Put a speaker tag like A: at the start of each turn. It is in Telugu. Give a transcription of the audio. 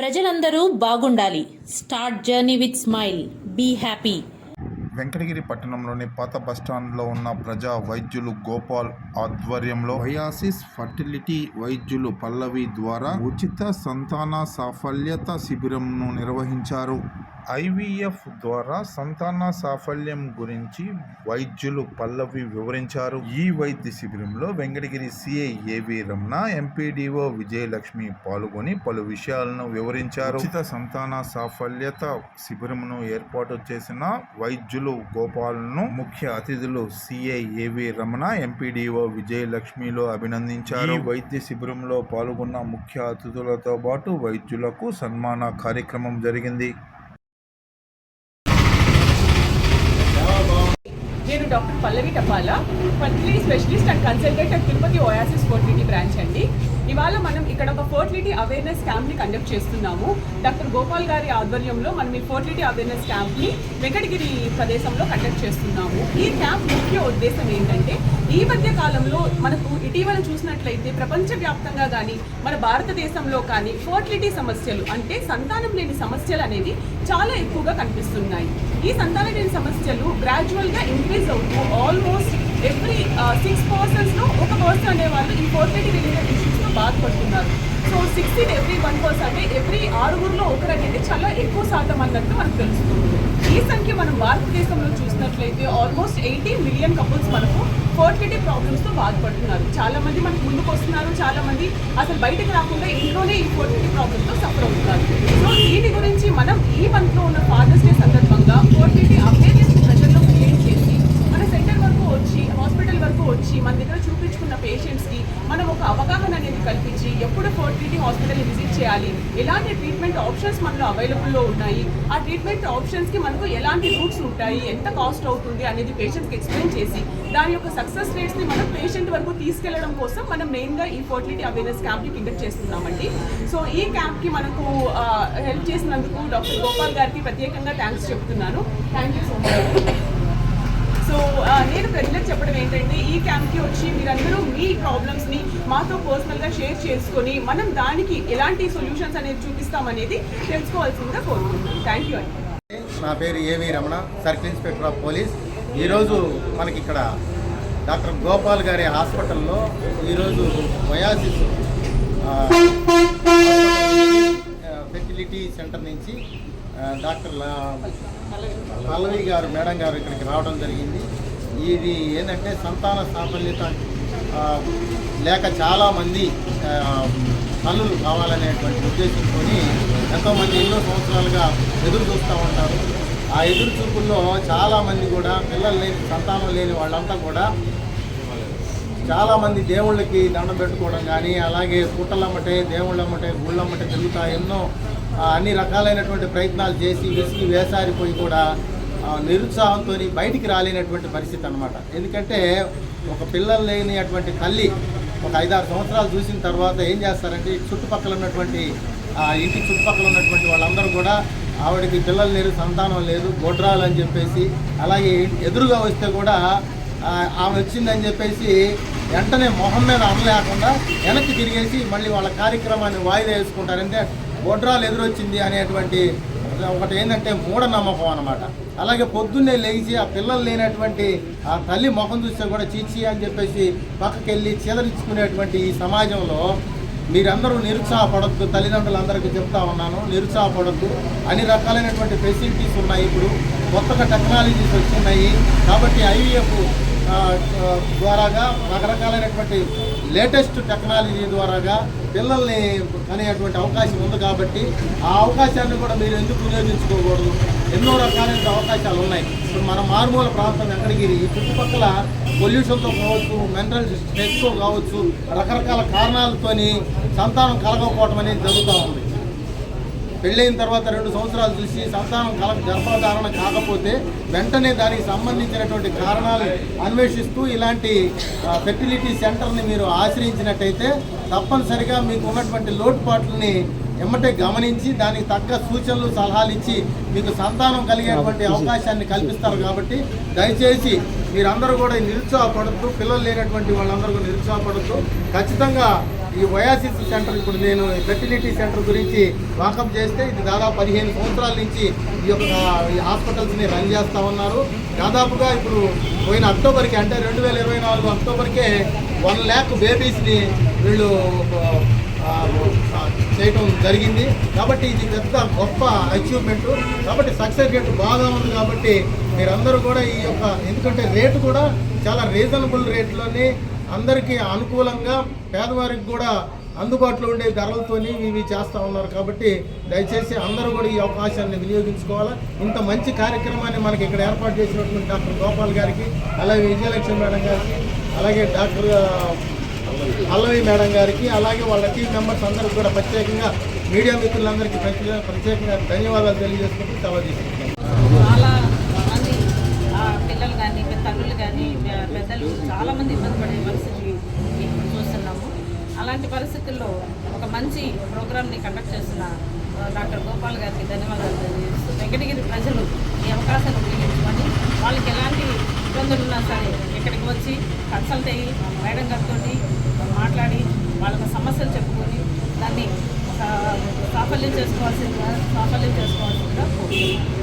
A: ప్రజలందరూ బాగుండాలి. Start journey with smile. Be happy.
B: Venkatagiri పట్టణంలోని పాత బస్టాండ్లో ఉన్న ప్రజా వైద్యులు గోపాల్ ఆధ్వర్యంలో వయాసిస్ ఫర్టిలిటీ వైద్యులు పల్లవి ద్వారా ఉచిత సంతాన సాఫల్యత శిబిరంను నిర్వహించారు. ఐవీఎఫ్ ద్వారా సంతాన సాఫల్యం గురించి వైద్యులు పల్లవి వివరించారు. ఈ వైద్య శిబిరంలో వెంకటగిరి సిఐ ఏవి రమణ ఎంపీడీఓ విజయలక్ష్మి పాల్గొని పలు విషయాలను వివరించారు. ఉచిత సంతాన సాఫల్యత శిబిరమును ఏర్పాటు చేసిన వైద్యులు గోపాల్ను ముఖ్య అతిథులు సిఐ ఏవి రమణ ఎంపీడీఓ విజయలక్ష్మిలో అభినందించారు. వైద్య శిబిరంలో పాల్గొన్న ముఖ్య అతిథులతో పాటు వైద్యులకు సన్మాన కార్యక్రమం జరిగింది.
C: నేను doctor Pallavi Tapala fertility specialist and consultant at Tirupati Oasis fertility branch అండి. ఇవాళ మనం ఇక్కడ ఒక ఫర్టిలిటీ అవేర్నెస్ క్యాంప్ని కండక్ట్ చేస్తున్నాము. డాక్టర్ గోపాల్ గారి ఆధ్వర్యంలో మనం ఈ ఫర్టిలిటీ అవేర్నెస్ క్యాంప్ని వెంకటగిరి ప్రదేశంలో కండక్ట్ చేస్తున్నాము. ఈ క్యాంప్ ముఖ్య ఉద్దేశం ఏంటంటే ఈ మధ్య కాలంలో మనకు ఇటీవల చూసినట్లయితే ప్రపంచవ్యాప్తంగా కానీ మన భారతదేశంలో కానీ ఫర్టిలిటీ సమస్యలు అంటే సంతానం లేని సమస్యలు అనేవి చాలా ఎక్కువగా కనిపిస్తున్నాయి. ఈ సంతానం లేని సమస్య గ్రాడ్యువల్గా ఇంక్రీజ్ అవుతూ ఆల్మోస్ట్ ఎవ్రీ సిక్స్ పర్సన్స్లో ఒక పర్సన్ అనేవాళ్ళు ఈ ఫర్టిలిటీ రిలేటెడ్ ఇష్యూస్తో బాధపడుతున్నారు. So sixteen every one person అంటే ఎవ్రీ ఆరుగురులో ఒకరు అనేది చాలా ఎక్కువ శాతం అన్నట్టు మనకు తెలుస్తుంది. ఈ సంఖ్య మనం భారతదేశంలో చూసినట్లయితే ఆల్మోస్ట్ ఎయిటీన్ మిలియన్ కపుల్స్ మనకు ఫర్టిలిటీ ప్రాబ్లమ్స్తో బాధపడుతున్నారు. చాలామంది మనకు ముందుకు వస్తున్నారు చాలామంది అసలు బయటకు రాకుండా ఇంట్లోనే ఈ ఫర్టిలిటీ ప్రాబ్లమ్తో సఫర్ అవుతున్నారు సో దీని గురించి మనం ఈ మంత్లో ఉన్న ఫాదర్స్ డే సందర్భంగా ఫర్టిలిటీ అవేర్నెస్ ప్రజల్లో క్రియేట్ చేసి మన సెంటర్ వరకు వచ్చి హాస్పిటల్ వరకు వచ్చి మన దగ్గర చూపించుకున్న పేషెంట్స్కి మనం ఒక అవగాహన అనేది కల్పించి ఎప్పుడు ఫర్టిలిటీ హాస్పిటల్ విజిట్ చేయాలి? ఎలాంటి ట్రీట్మెంట్ ఆప్షన్స్ మనలో అవైలబుల్లో ఉన్నాయి? ఆ ట్రీట్మెంట్ ఆప్షన్స్కి మనకు ఎలాంటి రూట్స్ ఉంటాయి? ఎంత కాస్ట్ అవుతుంది? అనేది పేషెంట్కి ఎక్స్ప్లెయిన్ చేసి దాని యొక్క సక్సెస్ రేట్స్ని మనం పేషెంట్ వరకు తీసుకెళ్ళడం కోసం మనం మెయిన్గా ఈ ఫర్టిలిటీ అవేర్నెస్ క్యాంప్ని కండక్ట్ చేస్తున్నామండి. సో ఈ క్యాంప్కి మనకు హెల్ప్ చేసినందుకు డాక్టర్ గోపాల్ గారికి ప్రత్యేకంగా థ్యాంక్స్ చెప్తున్నాను. థ్యాంక్ యూ సో మచ్ ప్రజలకు చెప్పడం ఏంటంటే ఈ క్యాంప్కి వచ్చి మీరందరూ మీ ప్రాబ్లమ్స్ని మాతో పర్సనల్గా షేర్ చేసుకొని మనం దానికి ఎలాంటి సొల్యూషన్స్ అనేది చూపిస్తామనేది తెలుసుకోవాల్సిందిగా కోరుకుంటున్నాను థ్యాంక్ యూ అండి
D: నా పేరు A V Ramana circle inspector of police. ఈరోజు మనకి ఇక్కడ డాక్టర్ గోపాల్ గారి హాస్పిటల్లో ఈరోజు వయాసిస్ ఫెసిలిటీ సెంటర్ నుంచి డాక్టర్ పల్లవి గారు మేడం గారు ఇక్కడికి రావడం జరిగింది. ఇది ఏంటంటే సంతాన సాఫల్యత లేక చాలామంది తల్లులు కావాలనేటువంటి ఉద్దేశంతో ఎంతోమంది ఎన్నో సంవత్సరాలుగా ఎదురు చూస్తూ ఉంటారు. ఆ ఎదురు చూపుల్లో చాలామంది కూడా పిల్లలు లేని సంతానం లేని వాళ్ళంతా కూడా చాలామంది దేవుళ్ళకి దండం పెట్టుకోవడం కానీ అలాగే పుట్టలమ్మటే దేవుళ్ళమ్మటే గుళ్ళమ్మటే తిరుగుతా ఎన్నో అన్ని రకాలైనటువంటి ప్రయత్నాలు చేసి విసిగి వేసారిపోయి కూడా నిరుత్సాహంతో బయటికి రాలేనటువంటి పరిస్థితి అనమాట ఎందుకంటే ఒక పిల్లలు లేనిటువంటి తల్లి ఒక ఐదారు సంవత్సరాలు చూసిన తర్వాత ఏం చేస్తారంటే చుట్టుపక్కల ఉన్నటువంటి ఇంటి చుట్టుపక్కల ఉన్నటువంటి వాళ్ళందరూ కూడా ఆవిడకి పిల్లలు లేరు సంతానం లేదు గొడ్రాలు అని చెప్పేసి అలాగే ఎదురుగా వస్తే కూడా ఆమె వచ్చిందని చెప్పేసి వెంటనే మొహం మీద అనలేకుండా వెనక్కి తిరిగేసి మళ్ళీ వాళ్ళ కార్యక్రమాన్ని వాయిదా వేసుకుంటారంటే గొడ్రాలు ఎదురొచ్చింది అనేటువంటి ఒకటి ఏంటంటే మూఢనమ్మకం అనమాట అలాగే పొద్దున్నే లేచి ఆ పిల్లలు లేనటువంటి ఆ తల్లి ముఖం చూస్తే కూడా చీచి అని చెప్పేసి పక్కకి వెళ్ళి చీదరించుకునేటువంటి ఈ సమాజంలో మీరందరూ నిరుత్సాహపడద్దు తల్లిదండ్రులందరికీ చెప్తా ఉన్నాను నిరుత్సాహపడద్దు. అన్ని రకాలైనటువంటి ఫెసిలిటీస్ ఉన్నాయి ఇప్పుడు. కొత్తగా టెక్నాలజీస్ వచ్చినాయి కాబట్టి ఐవీఎఫ్ ద్వారాగా రకరకాలైనటువంటి లేటెస్ట్ టెక్నాలజీ ద్వారాగా పిల్లల్ని కనేటువంటి అవకాశం ఉంది కాబట్టి ఆ అవకాశాన్ని కూడా మీరు ఎందుకు వినియోగించుకోకూడదు? ఎన్నో రకాలైన అవకాశాలు ఉన్నాయి. ఇప్పుడు మన మారుమూల ప్రాంతం వెంకటగిరి ఈ చుట్టుపక్కల పొల్యూషన్తో కావచ్చు మెంటల్ స్ట్రెస్తో కావచ్చు రకరకాల కారణాలతోని సంతానం కలగకపోవటం అనేది జరుగుతూ ఉంది. పెళ్ళైన తర్వాత రెండు సంవత్సరాలు చూసి సంతానం కల గర్భధారణ కాకపోతే వెంటనే దానికి సంబంధించినటువంటి కారణాలు అన్వేషిస్తూ ఇలాంటి ఫెర్టిలిటీ సెంటర్ని మీరు ఆశ్రయించినట్టయితే తప్పనిసరిగా మీకు ఉన్నటువంటి లోటుపాట్లని ఎమ్మటే గమనించి దానికి తగ్గ సూచనలు సలహాలు ఇచ్చి మీకు సంతానం కలిగేటువంటి అవకాశాన్ని కల్పిస్తారు కాబట్టి దయచేసి మీరందరూ కూడా నిరుత్సాహపడద్దు పిల్లలు లేనటువంటి వాళ్ళందరూ కూడా నిరుత్సాహపడద్దు. ఖచ్చితంగా ఈ వయాసిస్ సెంటర్ ఇప్పుడు నేను ఫెర్టిలిటీ సెంటర్ గురించి వాకప్ చేస్తే ఇది దాదాపు పదిహేను సంవత్సరాల నుంచి ఈ యొక్క ఈ హాస్పిటల్స్ని రన్ చేస్తూ ఉన్నారు. దాదాపుగా ఇప్పుడు పోయిన అక్టోబర్కి అంటే రెండు వేల ఇరవై నాలుగు అక్టోబర్కే వన్ ల్యాక్ బేబీస్ని వీళ్ళు చేయటం జరిగింది. కాబట్టి ఇది పెద్ద గొప్ప అచీవ్మెంట్. కాబట్టి సక్సెస్ రేట్ బాగా ఉంది కాబట్టి మీరందరూ కూడా ఈ యొక్క ఎందుకంటే రేటు కూడా చాలా రీజనబుల్ రేట్లోనే అందరికీ అనుకూలంగా పేదవారికి కూడా అందుబాటులో ఉండే ధరలతోని ఇవి చేస్తూ ఉన్నారు కాబట్టి దయచేసి అందరూ కూడా ఈ అవకాశాన్ని వినియోగించుకోవాలి. ఇంత మంచి కార్యక్రమాన్ని మనకి ఇక్కడ ఏర్పాటు చేసినటువంటి డాక్టర్ గోపాల్ గారికి అలాగే విజయలక్ష్మి మేడం గారికి అలాగే డాక్టర్ అల్లవి మేడం గారికి అలాగే వాళ్ళ టీం మెంబర్స్ అందరికీ కూడా ప్రత్యేకంగా మీడియా మిత్రులందరికీ ప్రత్యేక ప్రత్యేకంగా ధన్యవాదాలు తెలియజేసుకుంటూ సెలవు తీసుకుంటున్నాను
E: బిడ్డలు పిల్లలు కానీ తల్లులు కానీ పెద్దలు చాలామంది ఇబ్బంది పడే పరిస్థితి ఇప్పుడు చూస్తున్నాము. అలాంటి పరిస్థితుల్లో ఒక మంచి ప్రోగ్రామ్ని కండక్ట్ చేసిన డాక్టర్ గోపాల్ గారికి ధన్యవాదాలు తెలియజేస్తూ వెంకటగిరి ప్రజలు ఈ అవకాశాన్ని ఉపయోగించుకొని వాళ్ళకి ఎలాంటి ఇబ్బందులు ఉన్నా సరే ఇక్కడికి వచ్చి కన్సల్ట్ అయ్యి మేడం గారితో మాట్లాడి వాళ్ళకి సమస్యలు చెప్పుకొని దాన్ని సాఫల్యం చేసుకోవాల్సిందిగా సాఫల్యం చేసుకోవాల్సిందిగా కోరుతున్నాను